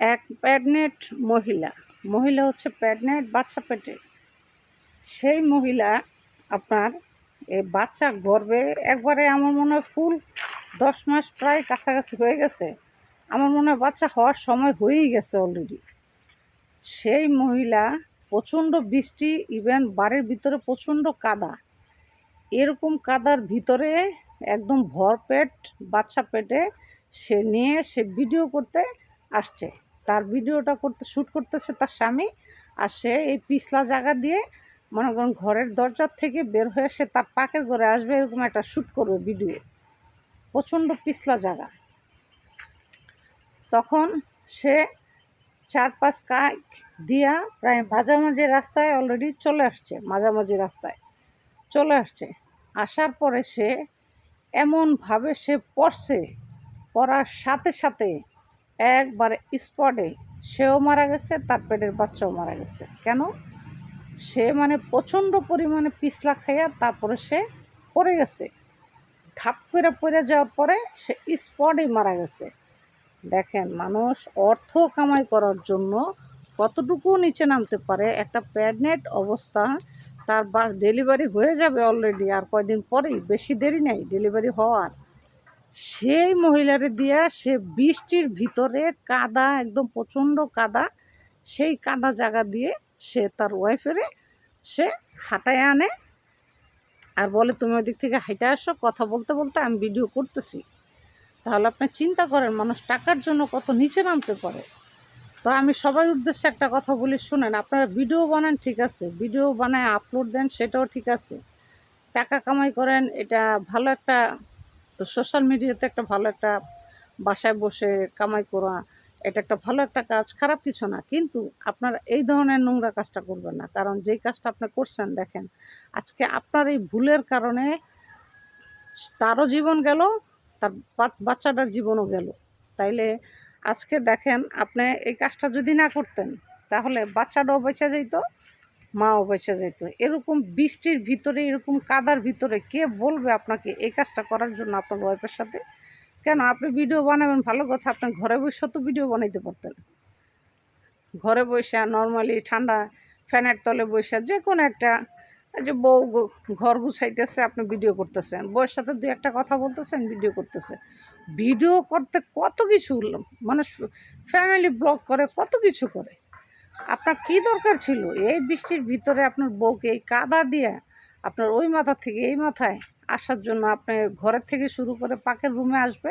এক প্রেগনেন্ট মহিলা মহিলা হচ্ছে প্যাডনেট, বাচ্চা পেটে। সেই মহিলা আপনার এই বাচ্চা গর্বে একবারে আমার মনে হয় ফুল দশ মাস প্রায় কাছাকাছি হয়ে গেছে। আমার মনে হয় বাচ্চা হওয়ার সময় হয়েই গেছে অলরেডি সেই মহিলা প্রচণ্ড বৃষ্টি ইভেন বাড়ির ভিতরে প্রচণ্ড কাদা। এরকম কাদার ভিতরে একদম ভরপেট বাচ্চা পেটে সে নিয়ে সে ভিডিও করতে আসছে। তার ভিডিওটা করতে শ্যুট করতেছে তার স্বামী আর সে এই পিছলা জায়গা দিয়ে মনে করেন ঘরের দরজার থেকে বের হয়ে সে তার পাকের ঘরে আসবে এরকম একটা শ্যুট করবে ভিডিও। প্রচণ্ড পিছলা জায়গা। তখন সে চার পাঁচ কাক দিয়া প্রায় মাঝামাঝি রাস্তায় অলরেডি চলে আসছে, মাঝামাঝি রাস্তায় চলে আসছে। আসার পরে সে এমনভাবে সে পড়ছে, পড়ার সাথে সাথে একবারে স্পটে সেও মারা গেছে, তার পেটের বাচ্চাও মারা গেছে। কেন? সে মানে প্রচণ্ড পরিমাণে পিছলা খাইয়া তারপরে সে পড়ে গেছে। থাপ করে পড়ে যাওয়ার পরে সে স্পটেই মারা গেছে। দেখেন, মানুষ অর্থ কামাই করার জন্য কতটুকু নিচে নামতে পারে, একটা প্রেগনেন্ট অবস্থা, তার বা ডেলিভারি হয়ে যাবে অলরেডি আর কয়দিন পরেই? বেশি দেরি নেই ডেলিভারি হওয়ার। সেই মহিলারে দিয়া সে বৃষ্টির ভিতরে কাদা, একদম প্রচণ্ড কাদা, সেই কাদা জায়গা দিয়ে সে তার ওয়াইফেরে সে হাঁটায় আনে। আর বলে, তুমি ওই দিক থেকে হাইটে আসো, কথা বলতে বলতে আমি ভিডিও করতেছি। তাহলে আপনি চিন্তা করেন, মানুষ টাকার জন্য কত নিচে নামতে পারে? তো আমি সবার উদ্দেশ্যে একটা কথা বলি, শুনেন, আপনারা ভিডিও বানান, ঠিক আছে। ভিডিও বানায় আপলোড দেন, সেটাও ঠিক আছে। টাকা কামাই করেন, এটা ভালো একটা তো সোশ্যাল মিডিয়াতে একটা ভালো একটা বাসায় বসে কামাই করা, এটা একটা ভালো একটা কাজ, খারাপ কিছু না। কিন্তু আপনারা এই ধরনের নোংরা কাজটা করবেন না। কারণ যেই কাজটা আপনি করছেন, দেখেন, আজকে আপনার এই ভুলের কারণে তারও জীবন গেল, তার বাচ্চাটার জীবনও গেল। তাইলে আজকে দেখেন, আপনি এই কাজটা যদি না করতেন, তাহলে বাচ্চাটাও বেঁচে যেত মাও বেঁচে যেত। এরকম বৃষ্টির ভিতরে, এরকম কাদার ভিতরে কে বলবে আপনাকে এই কাজটা করার জন্য আপনার ওয়াইফের সাথে? কেন? আপনি ভিডিও বানাবেন, ভালো কথা। আপনি ঘরে বসে তো ভিডিও বানাইতে পারতেন। ঘরে বসে নর্মালি ঠান্ডা ফ্যানের তলে বসে যে কোনো একটা যে বউ ঘর গুছাইতেছে, আপনি ভিডিও করতেছেন। বউয়ের সাথে দু একটা কথা বলতেছেন ভিডিও করতেছে ভিডিও করতে কত কিছু মানুষ ফ্যামিলি ব্লগ করে, কত কিছু করে। আপনার কি দরকার ছিল? এই বৃষ্টির ভিতরে আপনার বউকে এই কাদা দিয়ে আপনার ওই মাথা থেকে এই মাথায় আসার জন্য আপনি ঘরের থেকে শুরু করে পাকের রুমে আসবে,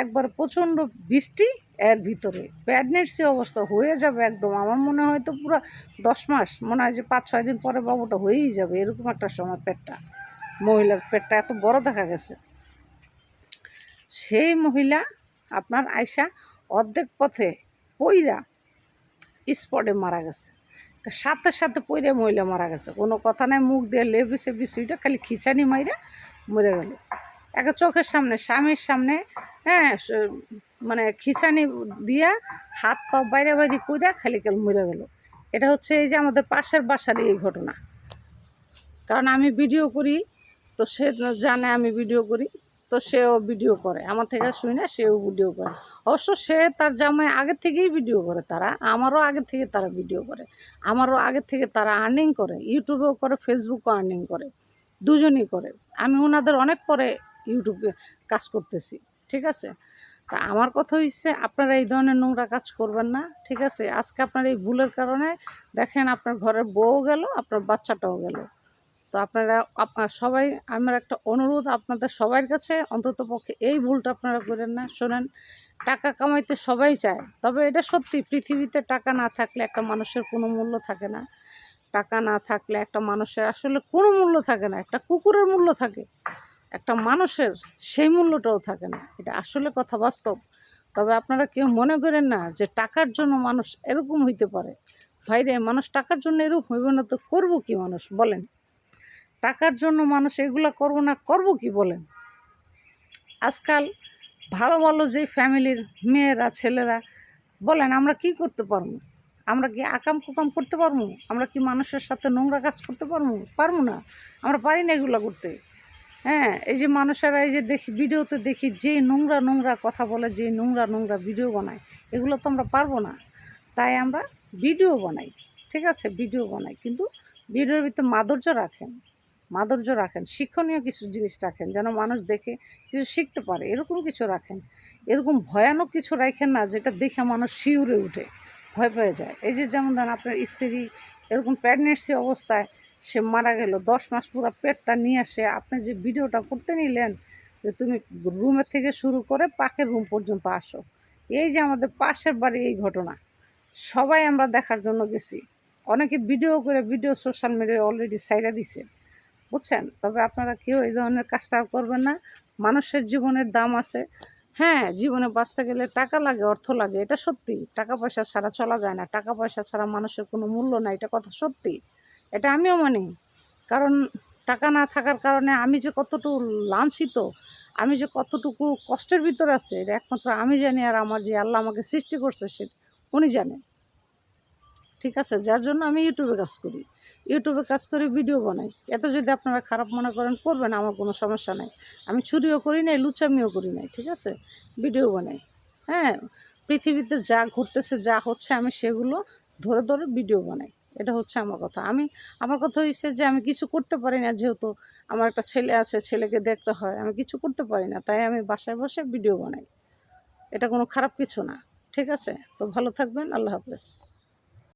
একবার প্রচণ্ড বৃষ্টি এর ভিতরে। প্রেগনেন্সি অবস্থা হয়ে যাবে একদম। আমার মনে হয় তো পুরো দশ মাস, মনে হয় যে পাঁচ, ছয় দিন পরে বাবুটা হয়েই যাবে, এরকম একটা সময় পেটটা। মহিলার পেটটা এত বড় দেখা গেছে। সেই মহিলা আপনার আয়সা অর্ধেক পথে পইরা স্পটে মারা গেছে। সাথে সাথে পইরে মহিলা মারা গেছে। কোনো কথা নাই, মুখ দিয়ে লেবিসে বিষয়টা খালি খিচানি মাইরা মরে গেল। একে চোখের সামনে, স্বামীর সামনে হ্যাঁ মানে খিচানি দিয়া হাত পা বাইরে বাইরে কইরা খালি কেল মরে গেল। এটা হচ্ছে এই যে আমাদের পাশের বাসার এই ঘটনা। কারণ আমি ভিডিও করি, তো সে জানে আমি ভিডিও করি। তো সেও ভিডিও করে। আমার থেকে শুই না, সেও ভিডিও করে। অবশ্য সে তার জামাই আগে থেকেই ভিডিও করে তারা। আমারও আগে থেকে তারা ভিডিও করে। আমারও আগে থেকে তারা আর্নিং করে। ইউটিউবেও করে ফেসবুকও আর্নিং করে। দুজনই করে। আমি ওনাদের অনেক পরে ইউটিউবে কাজ করতেছি। ঠিক আছে? তা আমার কথা হচ্ছে আপনারা এই ধরনের নোংরা কাজ করবেন না। ঠিক আছে? আজকে আপনার এই ভুলের কারণে দেখেন আপনার ঘরের বউ গেল, আপনার বাচ্চাটাও গেল। তো আপনারা সবাই, আমার একটা অনুরোধ আপনাদের সবার কাছে, অন্তত পক্ষে এই ভুলটা আপনারা করেন না। শোনেন, টাকা কামাইতে সবাই চায়, তবে এটা সত্যি, পৃথিবীতে টাকা না থাকলে একটা মানুষের কোনো মূল্য থাকে না। টাকা না থাকলে একটা মানুষের আসলে কোনো মূল্য থাকে না, একটা কুকুরের মূল্য থাকে, একটা মানুষের সেই মূল্যটাও থাকে না। এটা আসলে কথা বাস্তব। তবে আপনারা কেউ মনে করেন না যে টাকার জন্য মানুষ এরকম হইতে পারে। ভাইরে, মানুষ টাকার জন্য এরকম হইবে না তো করব কি মানুষ? বলেন। টাকার জন্য মানুষ এগুলো করব না, করব কি বলেন? আজকাল ভালো ভালো যেই ফ্যামিলির মেয়েরা, ছেলেরা, বলেন আমরা কি করতে পারব? আমরা কি আকাম কুকাম করতে পারব? আমরা কি মানুষের সাথে নোংরা কাজ করতে পারব? পারব না। আমরা পারি না এগুলো করতে। হ্যাঁ এই যে মানুষেরা এই যে দেখি, ভিডিওতে দেখি যে নোংরা নোংরা কথা বলে যে নোংরা নোংরা ভিডিও বানায়, এগুলো তো আমরা পারব না। তাই আমরা ভিডিও বানাই, ঠিক আছে? ভিডিও বানাই। কিন্তু ভিডিওর ভিতরে মাধুর্য রাখেন। মাধুর্য রাখেন, শিক্ষণীয় কিছু জিনিস রাখেন, যেন মানুষ দেখে কিছু শিখতে পারে, এরকম কিছু রাখেন। এরকম ভয়ানক কিছু রাখেন না, যেটা দেখে মানুষ শিউরে উঠে, ভয় পেয়ে যায়। এই যে যেমন ধরেন আপনার স্ত্রী এরকম প্রেগনেন্সি অবস্থায় সে মারা গেল, দশ মাস পুরো পেটটা নিয়ে আসে আপনি যে ভিডিওটা করতে নিলেন যে তুমি রুমের থেকে শুরু করে পাকের রুম পর্যন্ত আসো। এই যে আমাদের পাশের বাড়ি এই ঘটনা, সবাই আমরা দেখার জন্য গেছি। অনেকে ভিডিও করে ভিডিও সোশ্যাল মিডিয়ায় অলরেডি সাইডা দিছে। বুঝছেন? তবে আপনারা কেউ এই ধরনের কাজটা করবেন না। মানুষের জীবনের দাম আছে। হ্যাঁ জীবনে বাঁচতে গেলে টাকা লাগে, অর্থ লাগে, এটা সত্যি। টাকা পয়সা ছাড়া চলা যায় না। টাকা পয়সা ছাড়া মানুষের কোনো মূল্য নাই, এটা কথা সত্যি। এটা আমিও মানি। কারণ টাকা না থাকার কারণে আমি যে কতটুকু লাঞ্ছিত, আমি যে কতটুকু কষ্টের ভিতরে আছে, এটা একমাত্র আমি জানি আর আমার যে আল্লাহ আমাকে সৃষ্টি করছে সে উনি জানেন। ঠিক আছে? যার জন্য আমি ইউটিউবে কাজ করি। ইউটিউবে কাজ করে ভিডিও বানাই। এত যদি আপনারা খারাপ মনে করেন, করবেন, আমার কোনো সমস্যা নাই। আমি চুরিও করি নাই, লুচামিও করি নাই, ঠিক আছে? ভিডিও বানাই। হ্যাঁ? পৃথিবীতে যা ঘুরতেছে যা হচ্ছে, আমি সেগুলো ধরে ধরে ভিডিও বানাই। এটা হচ্ছে আমার কথা। আমি, আমার কথা হয়েছে যে আমি কিছু করতে পারি না, যেহেতু আমার একটা ছেলে আছে, ছেলেকে দেখতে হয়। আমি কিছু করতে পারি না, তাই আমি বাসায় বসে ভিডিও বানাই। এটা কোনো খারাপ কিছু না, ঠিক আছে? তো ভালো থাকবেন, আল্লাহ হাফেজ।